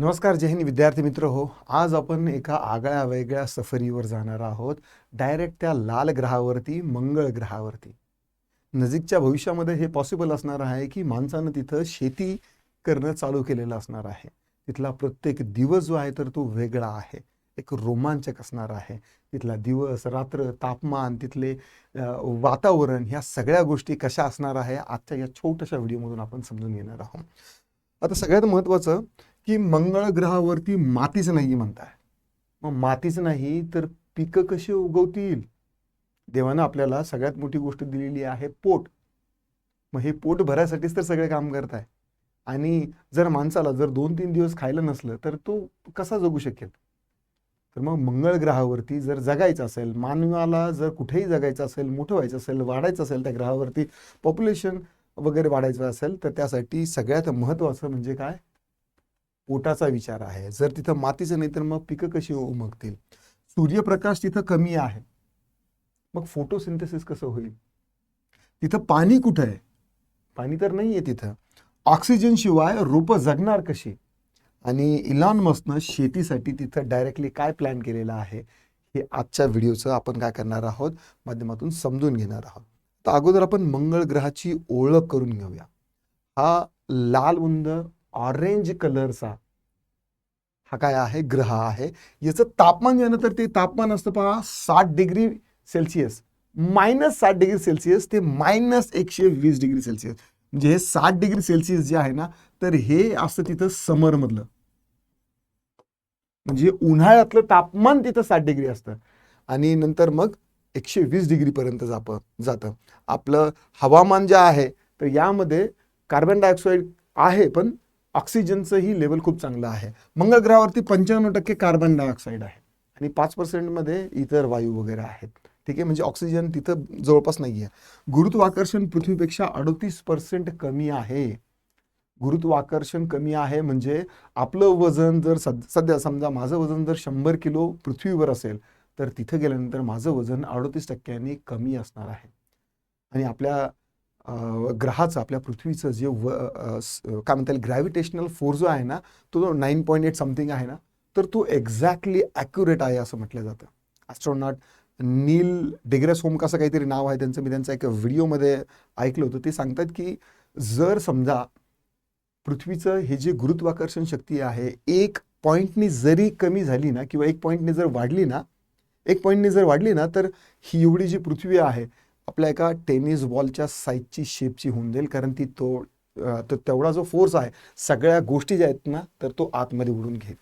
नमस्कार जय हिंद विद्यार्थी मित्र हो. आज आपण एका आगळ्या वेगळ्या सफरीवर जाणार आहोत. डायरेक्ट त्या लाल ग्रहावरती मंगळ ग्रहावरती. नजीकच्या भविष्यामध्ये हे पॉसिबल असणार आहे की माणसानं तिथं शेती करणं चालू केलेलं असणार आहे. तिथला प्रत्येक दिवस जो आहे तर तो वेगळा आहे. एक रोमांचक असणार आहे. तिथला दिवस रात्र तापमान तिथले वातावरण ह्या सगळ्या गोष्टी कशा असणार आहे आजच्या या छोट्याशा व्हिडिओमधून आपण समजून घेणार आहोत. आता सगळ्यात महत्त्वाचं की मंगळ ग्रहावरती मातीच नाही म्हणताय. मग मातीच नाही तर पिकं कशी उगवतील? देवानं आपल्याला सगळ्यात मोठी गोष्ट दिलेली आहे पोट. मग हे पोट भरायसाठीच तर सगळे काम करताय. आणि जर माणसाला जर दोन तीन दिवस खायला नसलं तर तो कसा जगू शकेल? तर मग मंगळ ग्रहावरती जर जगायचं असेल मानवाला जर कुठेही जगायचं असेल मोठं व्हायचं असेल वाढायचं असेल त्या ग्रहावरती पॉप्युलेशन वगैरे वाढायचं असेल तर त्यासाठी सगळ्यात महत्त्वाचं म्हणजे काय? पोटाचा विचार आहे. जर तिथं मातीचं नाही तर मग पिकं कशी उमगतील? सूर्यप्रकाश तिथं कमी आहे. मग फोटोसिंथेसिस कसं होईल? तिथं पाणी कुठं आहे? पाणी तर नाही आहे तिथं. ऑक्सिजन शिवाय रोपं जगणार कशी? आणि इलॉन मस्कनं शेतीसाठी तिथं डायरेक्टली काय प्लॅन केलेलं आहे? हे आजच्या व्हिडिओचं आपण काय करणार आहोत? माध्यमातून समजून घेणार आहोत. तर अगोदर आपण मंगळ ग्रहाची ओळख करून घेऊया. हा लाल उंद ऑरेंज कलरचा. हा काय आहे? ग्रह आहे. याचं तापमान जे ना तर ते तापमान असतं पहा साठ डिग्री सेल्सिअस. मायनस साठ डिग्री सेल्सिअस ते मायनस एकशे वीस डिग्री सेल्सिअस. म्हणजे हे साठ डिग्री सेल्सिअस जे आहे ना तर हे असतं तिथं समरमधलं. म्हणजे उन्हाळ्यातलं तापमान तिथं साठ डिग्री असतं. आणि नंतर मग एकशे वीस डिग्रीपर्यंत जाप जातं. आपलं हवामान जे आहे तर यामध्ये कार्बन डायऑक्साईड आहे पण ऑक्सिजनचंही लेवल खूप चांगलं आहे. मंगळ ग्रहावरती पंच्याण्णव टक्के कार्बन डायऑक्साईड आहे. आणि पाच पर्सेंटमध्ये इतर वायू वगैरे आहेत. ठीक आहे? म्हणजे ऑक्सिजन तिथं जवळपास नाही आहे गुरुत्वाकर्षण पृथ्वीपेक्षा अडतीस पर्सेंट कमी आहे. गुरुत्वाकर्षण कमी आहे म्हणजे आपलं वजन जर सद सध्या समजा माझं वजन जर शंभर किलो पृथ्वीवर असेल तर तिथं गेल्यानंतर माझं वजन अडतीस टक्क्यांनी कमी असणार आहे. आणि आपल्या ग्रहाचं आपल्या पृथ्वीचं जे व काय म्हणता येईल ग्रॅव्हिटेशनल फोर्स जो आहे ना तो नाईन पॉईंट एट समथिंग आहे ना तर तो एक्झॅक्टली ॲक्युरेट आहे असं म्हटलं जातं. ॲस्ट्रॉनॉट नील डिग्रेस होम कसं काहीतरी नाव आहे त्यांचं. मी त्यांचा एक व्हिडिओमध्ये ऐकलं होतं. ते सांगतात की जर समजा पृथ्वीचं हे जे गुरुत्वाकर्षण शक्ती आहे एक पॉईंटनी जरी कमी झाली ना किंवा एक पॉईंटने जर वाढली ना एक पॉईंटने जर वाढली ना तर ही एवढी जी पृथ्वी आहे आपल्या एका टेनिस बॉलच्या साईजची शेपची होऊन जाईल. कारण ती तो तर तेवढा जो फोर्स आहे सगळ्या गोष्टी ज्या आहेत ना तर तो आतमध्ये उडून घेईल.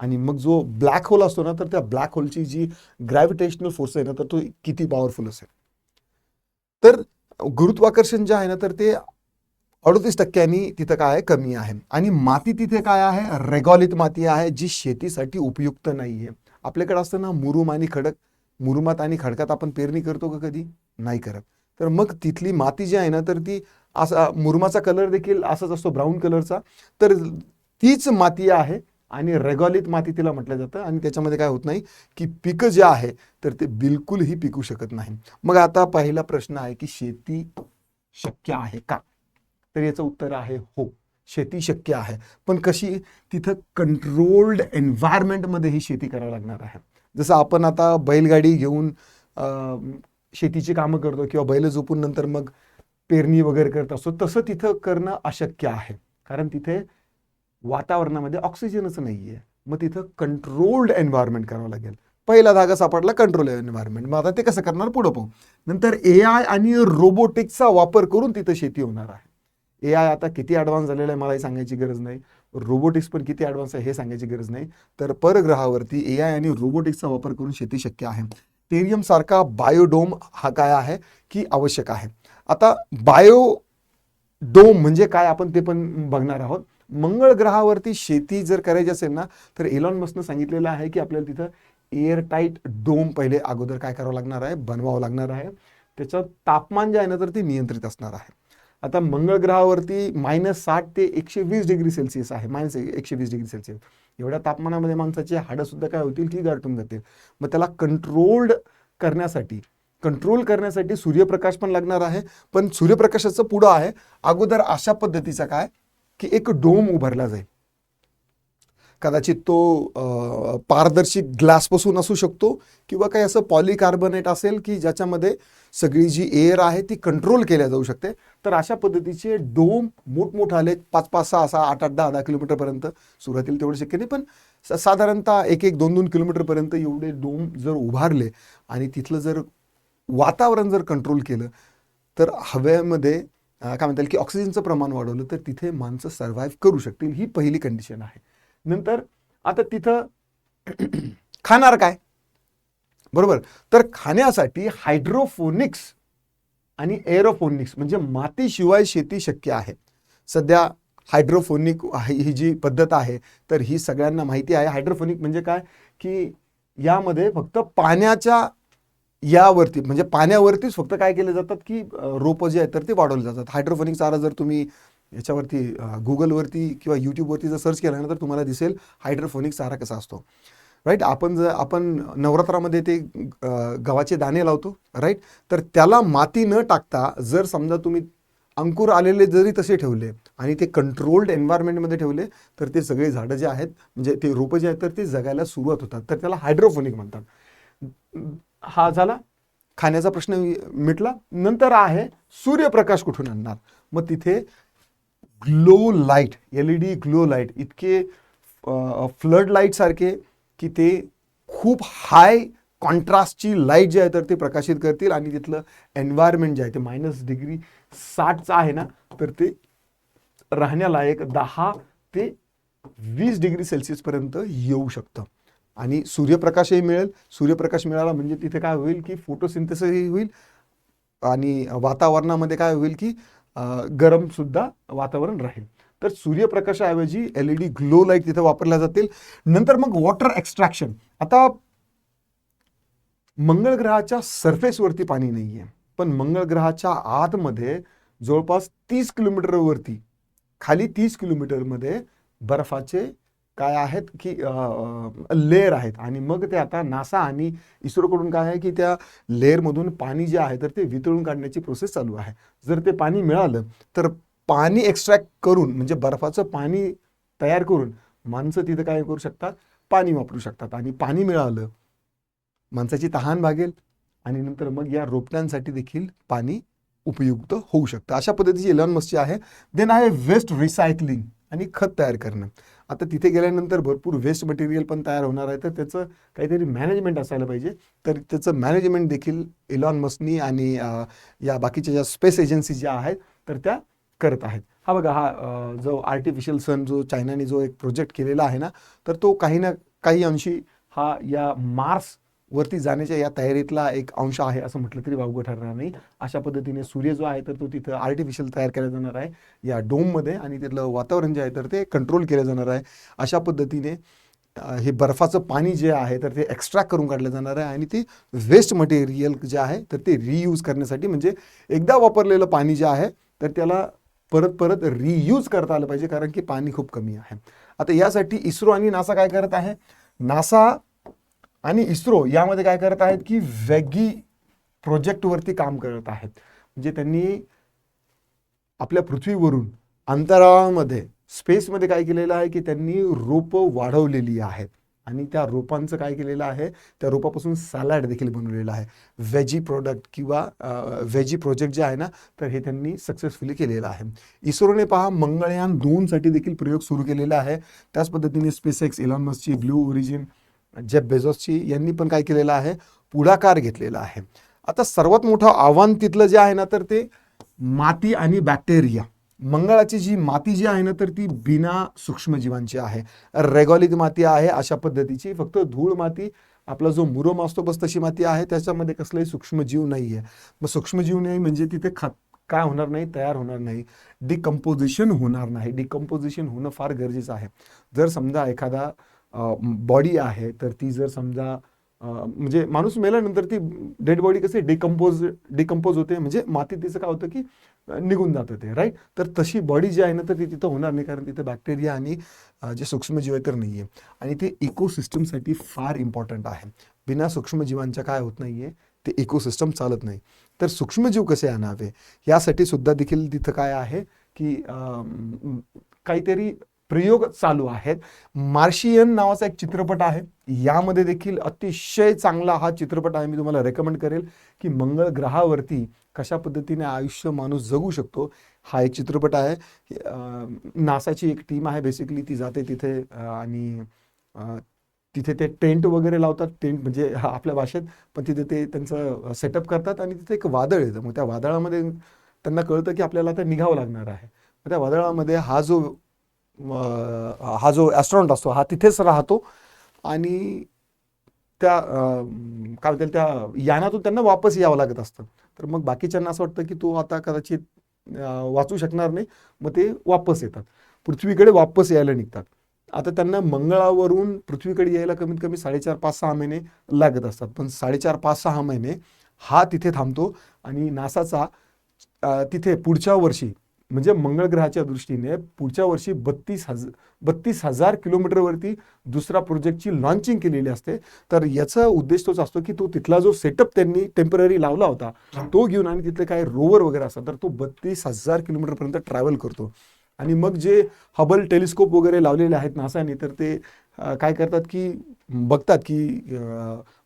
आणि मग जो ब्लॅक होल असतो ना तर त्या ब्लॅक होलची जी ग्रॅव्हिटेशनल फोर्स आहे ना तर तो किती पॉवरफुल असेल. तर गुरुत्वाकर्षण जे आहे ना तर ते अडतीस टक्क्यांनी तिथं काय आहे कमी आहे. आणि माती तिथे काय आहे रेगॉलित माती आहे जी शेतीसाठी उपयुक्त नाही आहे आपल्याकडे असतं ना मुरुम आणि खडक. मुरुमात आणि खडकात आपण पेरणी करतो का कधी? नाही करत. तर मग तिथली माती जी आहे ना तर ती असा मुरुमाचा कलर देखील असाच असतो ब्राऊन कलरचा तर तीच माती आहे आणि रेगॉलित माती तिला म्हटलं जातं. आणि त्याच्यामध्ये काय होत नाही की पिकं जे आहे तर ते बिलकुलही पिकू शकत नाही. मग आता पहिला प्रश्न आहे की शेती शक्य आहे का? तर याचं उत्तर आहे हो शेती शक्य आहे. पण कशी? तिथं कंट्रोल्ड एन्व्हायरमेंटमध्ये ही शेती करावी लागणार आहे. जसं आपण आता बैलगाडी घेऊन शेतीची कामं करतो किंवा बैल झोपून नंतर मग पेरणी वगैरे करत असतो तसं तिथं करणं अशक्य आहे. कारण तिथे वातावरणामध्ये ऑक्सिजनच नाही आहे मग तिथं कंट्रोल्ड एन्व्हायरमेंट करावं लागेल. पहिला धागा सापडला कंट्रोल एन्व्हायरमेंट मग आता ते कसं करणार? पुढं पाहू. नंतर ए आय आणि रोबोटिक्सचा वापर करून तिथं शेती होणार आहे. ए आय आता किती ॲडव्हान्स झालेला आहे मलाही सांगायची गरज नाही. रोबोटिक्स पण किती ॲडव्हान्स आहे हे सांगायची गरज नाही. तर परग्रहावरती ए आय आणि रोबोटिक्सचा वापर करून शेती शक्य आहे. टेरियमसारखा बायोडोम हा काय आहे? की आवश्यक आहे. आता बायो डोम म्हणजे काय आपण ते पण बघणार आहोत. मंगळ ग्रहावरती शेती जर करायची असेल ना तर एलॉन मस्कनं सांगितलेलं आहे की आपल्याला तिथं एअर टाईट डोम पहिले अगोदर काय करावं लागणार आहे? बनवावं लागणार आहे. त्याचं तापमान जे आहे ना तर ते नियंत्रित असणार आहे. आता मंगळ ग्रहावरती मायनस साठ ते एकशे वीस डिग्री सेल्सिअस आहे. मायनस एकशे वीस डिग्री सेल्सिअस एवढ्या तापमानामध्ये माणसाचे हाडंसुद्धा काय होतील? की गारटून जातील. मग त्याला कंट्रोल्ड करण्यासाठी कंट्रोल करण्यासाठी सूर्यप्रकाश पण लागणार आहे. पण सूर्यप्रकाशाचं पुढं आहे. अगोदर अशा पद्धतीचा काय? की एक डोम उभारला जाईल. कदाचित तो पारदर्शी ग्लासपासून असू शकतो किंवा काही असं पॉलिकार्बोनेट असेल की ज्याच्यामध्ये सगळी जी एअर आहे ती कंट्रोल केल्या जाऊ शकते. तर अशा पद्धतीचे डोम मोठमोठाले पाच पाच सहा सहा आठ आठ दहा दहा किलोमीटरपर्यंत सुरुवातीला तेवढं शक्य नाही. पण स- साधारणतः एक एक दोन दोन किलोमीटरपर्यंत एवढे डोम जर उभारले आणि तिथलं जर वातावरण जर कंट्रोल केलं तर हवेमध्ये काय म्हणता येईल की ऑक्सिजनचं प्रमाण वाढवलं तर तिथे माणसं सर्व्हाइव्ह करू शकतील. ही पहिली कंडिशन आहे. नंतर आता तिथं खाणार काय? बरोबर. तर खाण्यासाठी हायड्रोफोनिक्स आणि एरोफोनिक्स म्हणजे मातीशिवाय शेती शक्य आहे. सध्या हायड्रोफोनिक ही ही जी पद्धत आहे तर ही सगळ्यांना माहिती आहे. हायड्रोफोनिक म्हणजे काय? की यामध्ये फक्त पाण्याच्या यावरती म्हणजे पाण्यावरतीच फक्त काय केले जातात की रोपं जे आहेत तर ते वाढवले जातात. हायड्रोफोनिक चारा जर तुम्ही याच्यावरती गुगलवरती किंवा यूट्यूबवरती जर सर्च केल्यानंतर तुम्हाला दिसेल हायड्रोफोनिक चारा कसा असतो. राईट आपण जर आपण नवरात्रामध्ये ते गव्हाचे दाणे लावतो राईट तर त्याला माती न टाकता जर समजा तुम्ही अंकुर आलेले जरी तसे ठेवले आणि ते कंट्रोल्ड एन्व्हायरमेंटमध्ये ठेवले तर ते सगळे झाडं जे आहेत म्हणजे ते रोपं जे आहेत तर ते जगायला सुरुवात होतात. तर त्याला हायड्रोफोनिक म्हणतात. हा झाला? खाण्याचा प्रश्न मिटला. नंतर आहे सूर्यप्रकाश कुठून आणणार? मग तिथे glow light L E D glow light इतके फ्लड लाईटसारखे की ते खूप हाय कॉन्ट्रास्टची लाइट जे आहे तर ते प्रकाशित करतील आणि तिथलं एन्व्हायरमेंट जे आहे ते मायनस डिग्री साठचं आहे ना तर ते राहण्यालायक दहा ते वीस डिग्री सेल्सिअसपर्यंत येऊ शकतं. आणि सूर्यप्रकाशही मिळेल. सूर्यप्रकाश मिळाला म्हणजे तिथे काय होईल की फोटोसिंथेसिसही होईल आणि वातावरणामध्ये काय होईल की गरमसुद्धा वातावरण राहील. तर सूर्यप्रकाशाऐवजी L E D glow light तिथे वापरल्या जातील. नंतर मग वॉटर एक्स्ट्रॅक्शन. आता मंगळ ग्रहाच्या सरफेसवरती पाणी नाही आहे पण मंगळ ग्रहाच्या आतमध्ये जवळपास तीस किलोमीटरवरती खाली तीस किलोमीटरमध्ये बर्फाचे काय आहेत की लेअर आहेत. आणि मग ते आता नासा आणि इस्रोकडून काय आहे की त्या लेअरमधून पाणी जे आहे तर ते वितळून काढण्याची प्रोसेस चालू आहे. जर ते पाणी मिळालं तर पाणी एक्स्ट्रॅक्ट करून म्हणजे बर्फाचं पाणी तयार करून माणसं तिथं काय करू शकतात? पाणी वापरू शकतात. आणि पाणी मिळालं माणसाची तहान भागेल आणि नंतर मग या रोपट्यांसाठी देखील पाणी उपयुक्त होऊ शकतं. अशा पद्धतीची इलॉन मस्ती आहे देन आहे वेस्ट रिसायकलिंग आणि खत तयार करणं. आता तिथे गेल्यानंतर भरपूर वेस्ट मटेरियल पण तयार होणार आहे. तर त्याचं काहीतरी मॅनेजमेंट असायला पाहिजे. तर त्याचं मॅनेजमेंट देखील इलॉन मस्नी आणि या बाकीच्या ज्या स्पेस एजन्सी ज्या आहेत तर त्या करत आहेत. हा बघा हा जो आर्टिफिशियल सन जो चायनाने जो एक प्रोजेक्ट केलेला आहे ना तर तो काही ना काही अंशी हा या मार्स वरती जाण्याच्या या तयारीतला एक अंश आहे असं म्हटलं तरी वावगं ठरणार नाही. अशा पद्धतीने सूर्य जो आहे तर तो तिथं आर्टिफिशियल तयार केला जाणार आहे. या डोममध्ये आणि तिथलं वातावरण जे आहे तर ते कंट्रोल केलं जाणार आहे. अशा पद्धतीने हे बर्फाचं पाणी जे आहे तर ते एक्स्ट्रॅक्ट करून काढलं जाणार आहे आणि ते वेस्ट मटेरियल जे आहे तर ते रियूज करण्यासाठी म्हणजे एकदा वापरलेलं पाणी जे आहे तर त्याला परत परत रियूज करता आलं पाहिजे कारण की पाणी खूप कमी आहे. आता यासाठी इस्रो आणि नासा काय करत आहे? नासा आणि इस्रो यामध्ये काय करत आहेत की वेगी प्रोजेक्टवरती काम करत आहेत. म्हणजे त्यांनी आपल्या पृथ्वीवरून अंतराळामध्ये स्पेसमध्ये काय केलेलं आहे की त्यांनी रोपं वाढवलेली आहेत. आणि त्या रोपांचं काय केलेलं आहे? त्या रोपापासून सॅलॅड देखील बनवलेलं आहे. व्हेजी प्रोडक्ट किंवा व्हेजी प्रोजेक्ट जे आहे ना तर हे त्यांनी सक्सेसफुली केलेलं आहे. इस्रोने पहा मंगळयान दोनसाठी देखील प्रयोग सुरू केलेला आहे. त्याच पद्धतीने स्पेस एक्स इलॉन मस्कची ब्ल्यू ओरिजिन जेफ बेझोसची यांनी पण काय केलेलं आहे? पुढाकार घेतलेला आहे. आता सर्वात मोठं आव्हान तिथलं जे आहे ना तर ते माती आणि बॅक्टेरिया. मंगळाची जी माती जी आहे ना तर ती बिना सूक्ष्मजीवांची आहे. रेगॉलिक माती आहे अशा पद्धतीची. फक्त धूळ माती आपला जो मुरम असतो बस तशी माती आहे त्याच्यामध्ये कसलाही सूक्ष्मजीव नाही आहे मग सूक्ष्मजीव नाही म्हणजे तिथे खत काय होणार नाही तयार होणार नाही. डिकम्पोजिशन होणार नाही. डिकम्पोजिशन होणं फार गरजेचं आहे. जर समजा एखादा बॉडी आहे तर ती जर समजा म्हणजे माणूस मेल्यानंतर ती डेड बॉडी कसे डिकम्पोज डिकम्पोज होते म्हणजे मातीत तिचं काय होतं की निघून जातं ते राईट तर तशी बॉडी जी आहे ना तर ती तिथं होणार नाही कारण तिथं बॅक्टेरिया आणि जे सूक्ष्मजीव आहे तर नाही आहे आणि ते इकोसिस्टमसाठी फार इम्पॉर्टंट आहे. बिना सूक्ष्मजीवांच्या काय होत नाही आहे ते इकोसिस्टम चालत नाही. तर सूक्ष्मजीव कसे आणावे? यासाठी सुद्धा देखील तिथं काय आहे की काहीतरी प्रयोग चालू आहेत. मार्शियन नावाचा एक चित्रपट आहे. यामध्ये देखील अतिशय चांगला हा चित्रपट आहे. मी तुम्हाला रेकमेंड करेल की मंगळ ग्रहावरती कशा पद्धतीने आयुष्य माणूस जगू शकतो हा एक चित्रपट आहे. नासाची एक टीम आहे. बेसिकली ती जाते तिथे आणि तिथे ते टेंट वगैरे लावतात. टेंट म्हणजे हा आपल्या भाषेत पण तिथे ते त्यांचं सेटअप करतात आणि तिथे एक वादळ येतं. मग त्या वादळामध्ये त्यांना कळतं की आपल्याला आता निघावं लागणार आहे. मग त्या वादळामध्ये हा जो हा जो ॲस्ट्रॉनॉट असतो हा तिथेच राहतो. आणि त्या काय म्हणतील त्या यानातून त्यांना वापस यावं लागत असतं. तर मग बाकीच्यांना असं वाटतं की तो आता कदाचित वाचू शकणार नाही. मग ते वापस येतात. पृथ्वीकडे वापस यायला निघतात. आता त्यांना मंगळावरून पृथ्वीकडे यायला कमीत कमी साडेचार पाच सहा महिने लागत असतात. पण साडेचार पाच सहा महिने हा तिथे थांबतो. आणि नासाचा तिथे पुढच्या वर्षी म्हणजे मंगळ ग्रहाच्या दृष्टीने पुढच्या वर्षी बत्तीस हजार बत्तीस हजार किलोमीटरवरती दुसरा प्रोजेक्टची लॉन्चिंग केलेली असते. तर याचा उद्देश तोच असतो की तो तिथला जो सेटअप त्यांनी टेंपररी लावला होता तो घेऊन आणि तिथले काय रोवर वगैरे असतात तर तो बत्तीस हजार किलोमीटरपर्यंत ट्रॅव्हल करतो. आणि मग जे हबल टेलिस्कोप वगैरे लावलेले आहेत नासाने तर ते काय करतात की बघतात की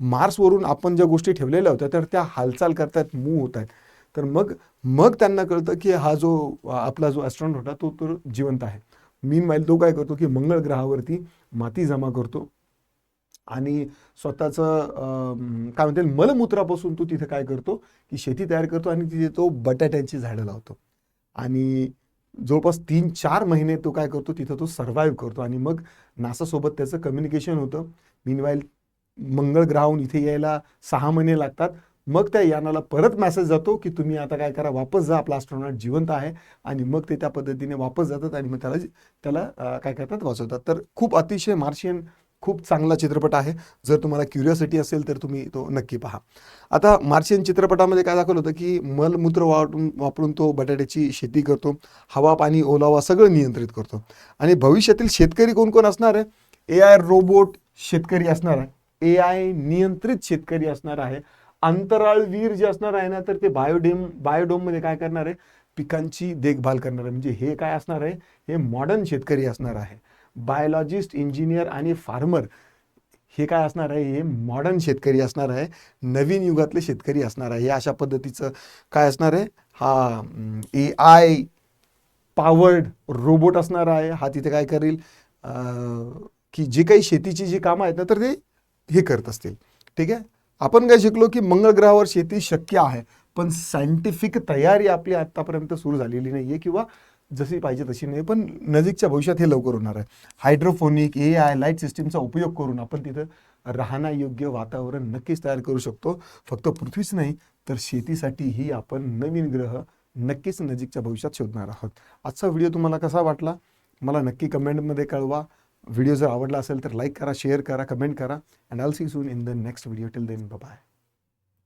मार्सवरून आपण ज्या गोष्टी ठेवलेल्या होत्या तर त्या हालचाल करतात मूव होत आहेत. तर मग मग त्यांना कळतं की हा जो आपला जो ॲस्ट्रॉनॉट होता तो तर जिवंत आहे. मीन वाईल तो काय करतो की मंगळ ग्रहावरती माती जमा करतो आणि स्वतःचं काय म्हणते मलमूत्रापासून तो तिथे काय करतो की शेती तयार करतो आणि तिथे तो बटाट्यांची झाडं लावतो. आणि जवळपास तीन चार महिने तो काय करतो तिथं तो सर्व्हाइव्ह करतो आणि मग नासासोबत त्याचं कम्युनिकेशन होतं. मीनवाईल मंगळ ग्रहाहून इथे यायला सहा महिने लागतात. मग त्या यानाला परत मेसेज जातो की तुम्ही आता काय करा वापस जा आपला ॲस्ट्रॉनॉट जिवंत आहे आणि मग ते त्या पद्धतीने वापस जातात आणि मग त्याला त्याला काय करतात वाचवतात. तर खूप अतिशय मार्शियन खूप चांगला चित्रपट आहे. जर तुम्हाला क्युरियोसिटी असेल तर तुम्ही तो नक्की पहा. आता मार्शियन चित्रपटामध्ये काय दाखवलं होतं की मलमूत्र वाटून वापरून तो बटाट्याची शेती करतो हवा पाणी ओलावा सगळं नियंत्रित करतो. आणि भविष्यातील शेतकरी कोण कोण असणार आहे? ए आय रोबोट शेतकरी असणार आहे. ए आय नियंत्रित शेतकरी असणार आहे. अंतराळवीर जे असणार आहे ना तर ते बायोडेम बायोडोममध्ये काय करणार आहे? पिकांची देखभाल करणार आहे. म्हणजे हे काय असणार आहे? हे मॉडर्न शेतकरी असणार आहे. बायोलॉजिस्ट इंजिनियर आणि फार्मर हे काय असणार आहे? हे मॉडर्न शेतकरी असणार आहे. नवीन युगातले शेतकरी असणार आहे. हे अशा पद्धतीचं काय असणार आहे? हा ए आय पावर्ड रोबोट असणार आहे. हा तिथे काय करेल? की जे काही शेतीची जी कामं आहेत ना तर ते हे करत असतील. ठीक आहे? आपण काय शिकलो की मंगळ ग्रहावर शेती शक्य आहे पण सायंटिफिक तयारी आपली आतापर्यंत सुरू झालेली नाही आहे किंवा जशी पाहिजे तशी नाही पण नजीकच्या भविष्यात हे लवकर होणार आहे. हायड्रोफोनिक ए आय लाइट सिस्टीमचा उपयोग करून आपण तिथं राहण्यायोग्य वातावरण नक्कीच तयार करू शकतो. फक्त पृथ्वीच नाही तर शेतीसाठीही आपण नवीन ग्रह नक्कीच नजीकच्या भविष्यात शोधणार आहोत. आजचा व्हिडिओ तुम्हाला कसा वाटला? मला नक्की कमेंटमध्ये कळवा. व्हिडिओ जर आवडला असेल तर लाईक करा शेअर करा कमेंट करा and I'll see soon in the next video till then bye